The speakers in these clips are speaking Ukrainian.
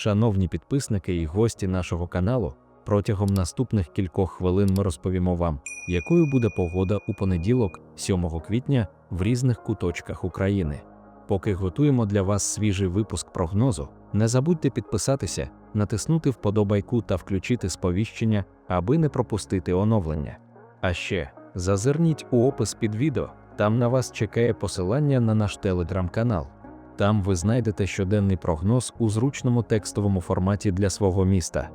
Шановні підписники і гості нашого каналу, протягом наступних кількох хвилин ми розповімо вам, якою буде погода у понеділок, 7 квітня, в різних куточках України. Поки готуємо для вас свіжий випуск прогнозу, не забудьте підписатися, натиснути вподобайку та включити сповіщення, аби не пропустити оновлення. А ще зазирніть у опис під відео, там на вас чекає посилання на наш телеграм-канал. Там ви знайдете щоденний прогноз у зручному текстовому форматі для свого міста.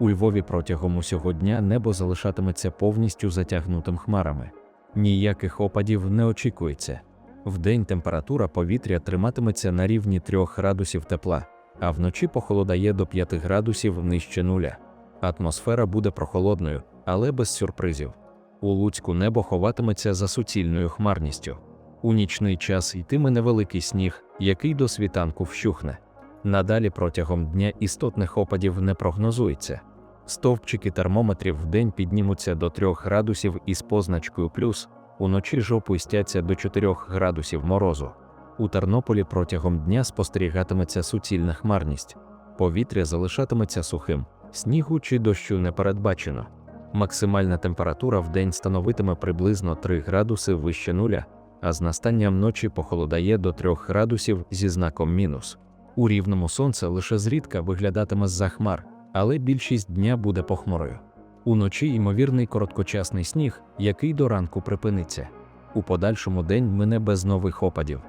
У Львові протягом усього дня небо залишатиметься повністю затягнутим хмарами. Ніяких опадів не очікується. Вдень температура повітря триматиметься на рівні 3 градусів тепла, а вночі похолодає до 5 градусів нижче нуля. Атмосфера буде прохолодною, але без сюрпризів. У Луцьку небо ховатиметься за суцільною хмарністю. У нічний час йтиме невеликий сніг, який до світанку вщухне. Надалі протягом дня істотних опадів не прогнозується. Стовпчики термометрів вдень піднімуться до 3 градусів із позначкою плюс, уночі ж опустяться до 4 градусів морозу. У Тернополі протягом дня спостерігатиметься суцільна хмарність. Повітря залишатиметься сухим, снігу чи дощу не передбачено. Максимальна температура в день становитиме приблизно 3 градуси вище нуля, а з настанням ночі похолодає до 3 градусів зі знаком мінус. У рівному сонце лише зрідка виглядатиме з-за хмар, але більшість дня буде похмурою. Уночі ймовірний короткочасний сніг, який до ранку припиниться. У подальшому день мине без нових опадів.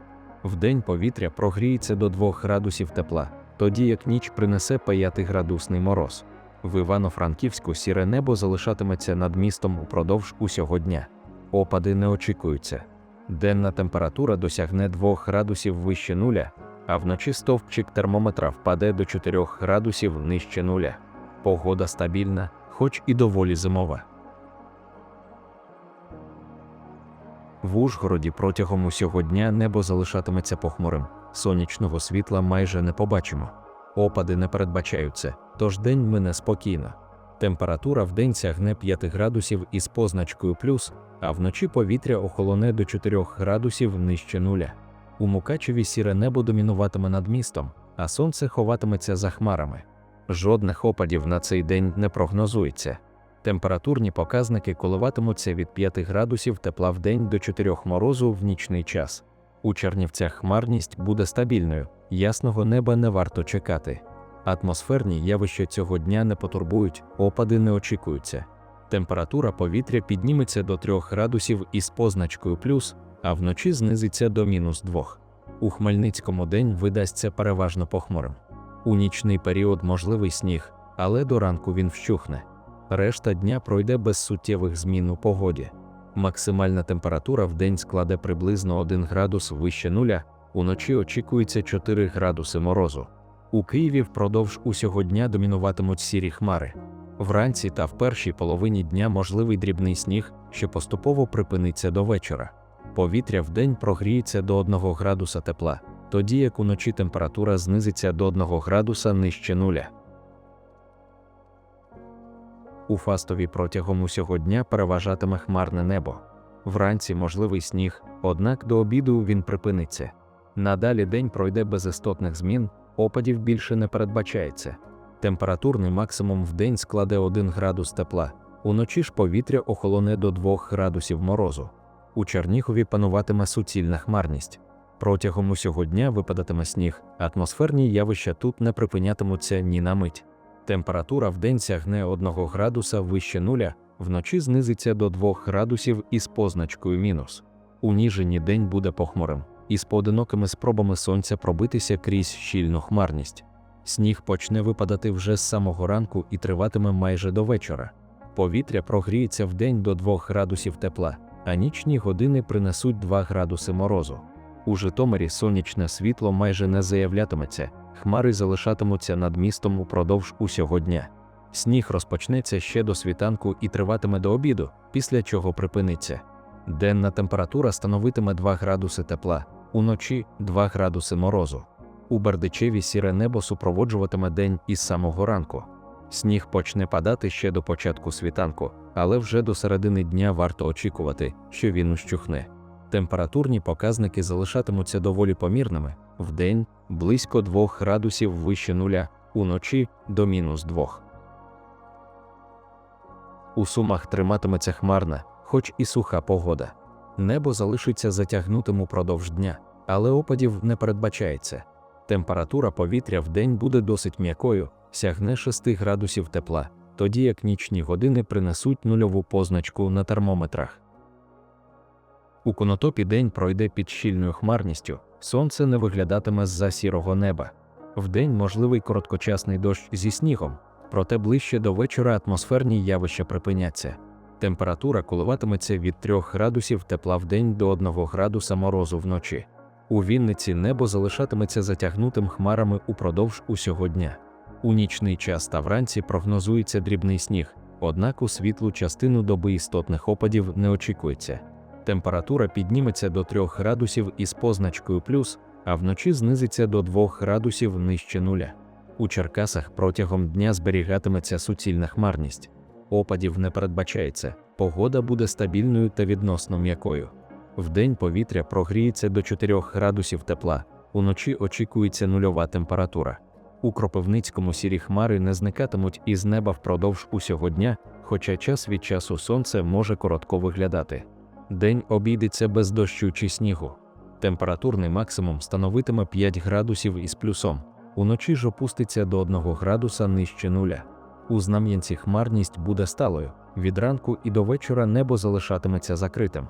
Вдень повітря прогріється до 2 градусів тепла, тоді як ніч принесе 5-градусний мороз. В Івано-Франківську сіре небо залишатиметься над містом упродовж усього дня. Опади не очікуються. Денна температура досягне 2 градусів вище нуля, а вночі стовпчик термометра впаде до 4 градусів нижче нуля. Погода стабільна, хоч і доволі зимова. В Ужгороді протягом усього дня небо залишатиметься похмурим, сонячного світла майже не побачимо. Опади не передбачаються, тож день мине спокійно. Температура в день сягне 5 градусів із позначкою плюс, а вночі повітря охолоне до 4 градусів нижче нуля. У Мукачеві сіре небо домінуватиме над містом, а сонце ховатиметься за хмарами. Жодних опадів на цей день не прогнозується. Температурні показники коливатимуться від 5 градусів тепла в день до 4 морозу в нічний час. У Чернівцях хмарність буде стабільною, ясного неба не варто чекати. Атмосферні явища цього дня не потурбують, опади не очікуються. Температура повітря підніметься до 3 градусів із позначкою плюс, а вночі знизиться до мінус 2. У Хмельницькому день видасться переважно похмурим. У нічний період можливий сніг, але до ранку він вщухне. Решта дня пройде без суттєвих змін у погоді. Максимальна температура в день складе приблизно 1 градус вище нуля, уночі очікується 4 градуси морозу. У Києві впродовж усього дня домінуватимуть сірі хмари. Вранці та в першій половині дня можливий дрібний сніг, що поступово припиниться до вечора. Повітря в день прогріється до 1 градуса тепла, тоді як уночі температура знизиться до 1 градуса нижче нуля. У Фастові протягом усього дня переважатиме хмарне небо. Вранці можливий сніг, однак до обіду він припиниться. Надалі день пройде без істотних змін, опадів більше не передбачається. Температурний максимум в день складе 1 градус тепла, уночі ж повітря охолоне до 2 градусів морозу. У Чернігові пануватиме суцільна хмарність. Протягом усього дня випадатиме сніг, атмосферні явища тут не припинятимуться ні на мить. Температура в день сягне 1 градуса вище нуля, вночі знизиться до 2 градусів із позначкою мінус. У Ніжині день буде похмурим, із поодинокими спробами сонця пробитися крізь щільну хмарність. Сніг почне випадати вже з самого ранку і триватиме майже до вечора. Повітря прогріється в день до 2 градусів тепла, а нічні години принесуть 2 градуси морозу. У Житомирі сонячне світло майже не заявлятиметься, хмари залишатимуться над містом упродовж усього дня. Сніг розпочнеться ще до світанку і триватиме до обіду, після чого припиниться. Денна температура становитиме 2 градуси тепла, уночі 2 градуси морозу. У Бердичеві сіре небо супроводжуватиме день із самого ранку. Сніг почне падати ще до початку світанку, але вже до середини дня варто очікувати, що він ущухне. Температурні показники залишатимуться доволі помірними, вдень близько 2 градусів вище нуля, уночі до мінус 2. У сумах триматиметься хмарна, хоч і суха погода. Небо залишиться затягнутим упродовж дня, але опадів не передбачається. Температура повітря в день буде досить м'якою, сягне 6 градусів тепла, тоді як нічні години принесуть нульову позначку на термометрах. У конотопі день пройде під щільною хмарністю, сонце не виглядатиме з-за сірого неба. Вдень можливий короткочасний дощ зі снігом, проте ближче до вечора атмосферні явища припиняться. Температура коливатиметься від 3 градусів тепла в день до 1 градуса морозу вночі. У Вінниці небо залишатиметься затягнутим хмарами упродовж усього дня. У нічний час та вранці прогнозується дрібний сніг, однак у світлу частину доби істотних опадів не очікується. Температура підніметься до 3 градусів із позначкою плюс, а вночі знизиться до 2 градусів нижче нуля. У Черкасах протягом дня зберігатиметься суцільна хмарність. Опадів не передбачається, погода буде стабільною та відносно м'якою. Вдень повітря прогріється до 4 градусів тепла, уночі очікується нульова температура. У Кропивницькому сірі хмари не зникатимуть із неба впродовж усього дня, хоча час від часу сонце може коротко виглядати. День обійдеться без дощу чи снігу. Температурний максимум становитиме 5 градусів із плюсом, уночі ж опуститься до 1 градуса нижче нуля. У Знам'янці хмарність буде сталою, від ранку і до вечора небо залишатиметься закритим.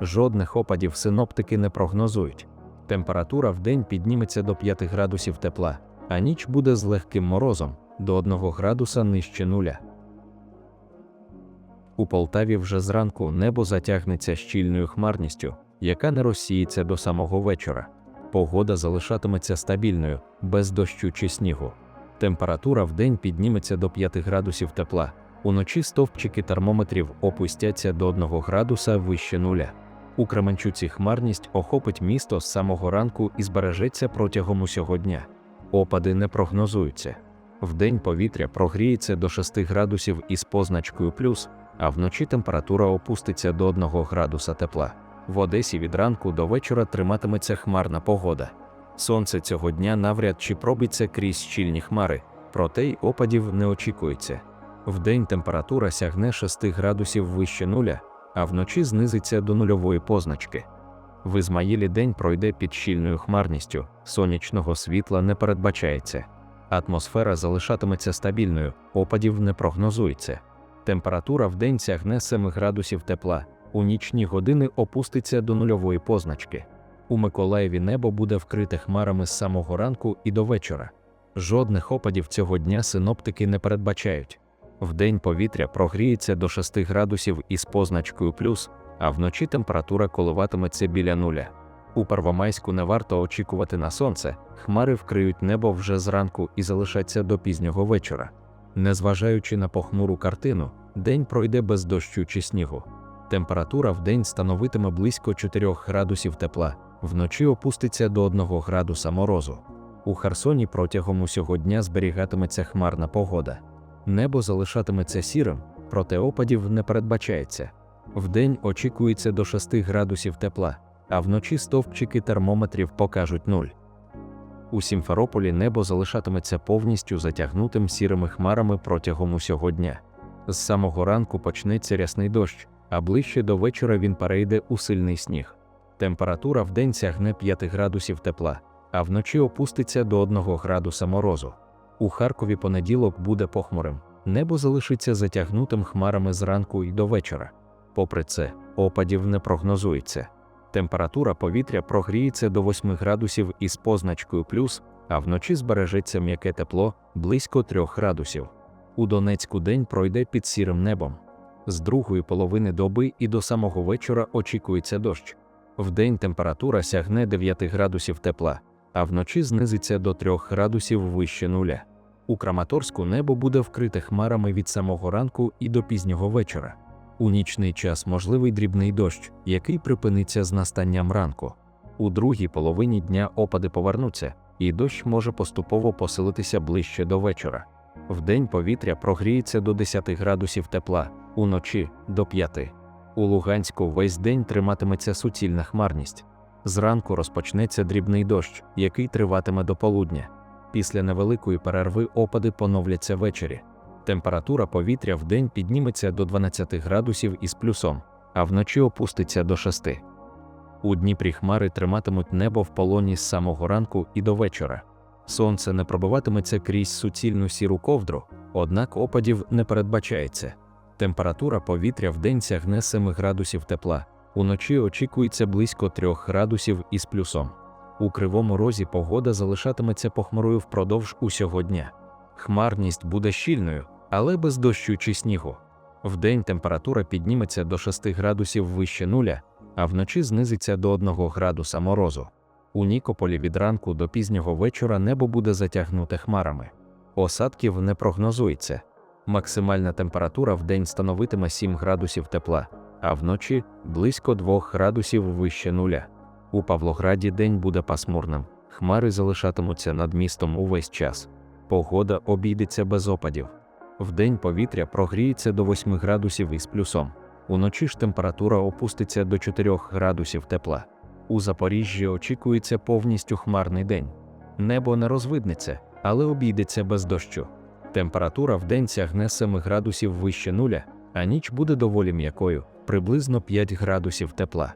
Жодних опадів синоптики не прогнозують. Температура в день підніметься до 5 градусів тепла, а ніч буде з легким морозом до 1 градуса нижче нуля. У Полтаві вже зранку небо затягнеться щільною хмарністю, яка не розсіється до самого вечора. Погода залишатиметься стабільною, без дощу чи снігу. Температура в день підніметься до 5 градусів тепла, уночі стовпчики термометрів опустяться до 1 градуса вище нуля. У Кременчуці хмарність охопить місто з самого ранку і збережеться протягом усього дня. Опади не прогнозуються. Вдень повітря прогріється до 6 градусів із позначкою плюс, а вночі температура опуститься до 1 градуса тепла. В Одесі від ранку до вечора триматиметься хмарна погода. Сонце цього дня навряд чи пробиться крізь щільні хмари, проте й опадів не очікується. Вдень температура сягне 6 градусів вище нуля, а вночі знизиться до нульової позначки. В Ізмаїлі день пройде під щільною хмарністю, сонячного світла не передбачається. Атмосфера залишатиметься стабільною, опадів не прогнозується. Температура в день сягне 7 градусів тепла, у нічні години опуститься до нульової позначки. У Миколаєві небо буде вкрите хмарами з самого ранку і до вечора. Жодних опадів цього дня синоптики не передбачають. Вдень повітря прогріється до 6 градусів із позначкою плюс, а вночі температура коливатиметься біля нуля. У Первомайську не варто очікувати на сонце, хмари вкриють небо вже зранку і залишаться до пізнього вечора. Незважаючи на похмуру картину, день пройде без дощу чи снігу. Температура в день становитиме близько 4 градусів тепла, вночі опуститься до 1 градуса морозу. У Херсоні протягом усього дня зберігатиметься хмарна погода. Небо залишатиметься сірим, проте опадів не передбачається. Вдень очікується до 6 градусів тепла, а вночі стовпчики термометрів покажуть нуль. У Сімферополі небо залишатиметься повністю затягнутим сірими хмарами протягом усього дня. З самого ранку почнеться рясний дощ, а ближче до вечора він перейде у сильний сніг. Температура вдень сягне 5 градусів тепла, а вночі опуститься до 1 градуса морозу. У Харкові понеділок буде похмурим, небо залишиться затягнутим хмарами зранку і до вечора. Попри це, опадів не прогнозується. Температура повітря прогріється до 8 градусів із позначкою плюс, а вночі збережеться м'яке тепло близько 3 градусів. У Донецьку день пройде під сірим небом. З другої половини доби і до самого вечора очікується дощ. Вдень температура сягне 9 градусів тепла, а вночі знизиться до 3 градусів вище нуля. У Краматорську небо буде вкрите хмарами від самого ранку і до пізнього вечора. У нічний час можливий дрібний дощ, який припиниться з настанням ранку. У другій половині дня опади повернуться, і дощ може поступово посилитися ближче до вечора. Вдень повітря прогріється до 10 градусів тепла, уночі до 5. У Луганську весь день триматиметься суцільна хмарність. Зранку розпочнеться дрібний дощ, який триватиме до полудня. Після невеликої перерви опади поновляться ввечері. Температура повітря в день підніметься до 12 градусів із плюсом, а вночі опуститься до 6. У Дніпрі хмари триматимуть небо в полоні з самого ранку і до вечора. Сонце не пробиватиметься крізь суцільну сіру ковдру, однак опадів не передбачається. Температура повітря в день сягне 7 градусів тепла, уночі очікується близько 3 градусів із плюсом. У кривому розі погода залишатиметься похмурою впродовж усього дня. Хмарність буде щільною, але без дощу чи снігу. Вдень температура підніметься до 6 градусів вище нуля, а вночі знизиться до 1 градуса морозу. У Нікополі від ранку до пізнього вечора небо буде затягнуте хмарами. Осадків не прогнозується. Максимальна температура в день становитиме 7 градусів тепла, а вночі близько 2 градусів вище нуля. У Павлограді день буде пасмурним, хмари залишатимуться над містом увесь час. Погода обійдеться без опадів. Вдень повітря прогріється до 8 градусів із плюсом. Уночі ж температура опуститься до 4 градусів тепла. У Запоріжжі очікується повністю хмарний день. Небо не розвиднеться, але обійдеться без дощу. Температура в день сягне 7 градусів вище нуля, а ніч буде доволі м'якою, приблизно 5 градусів тепла.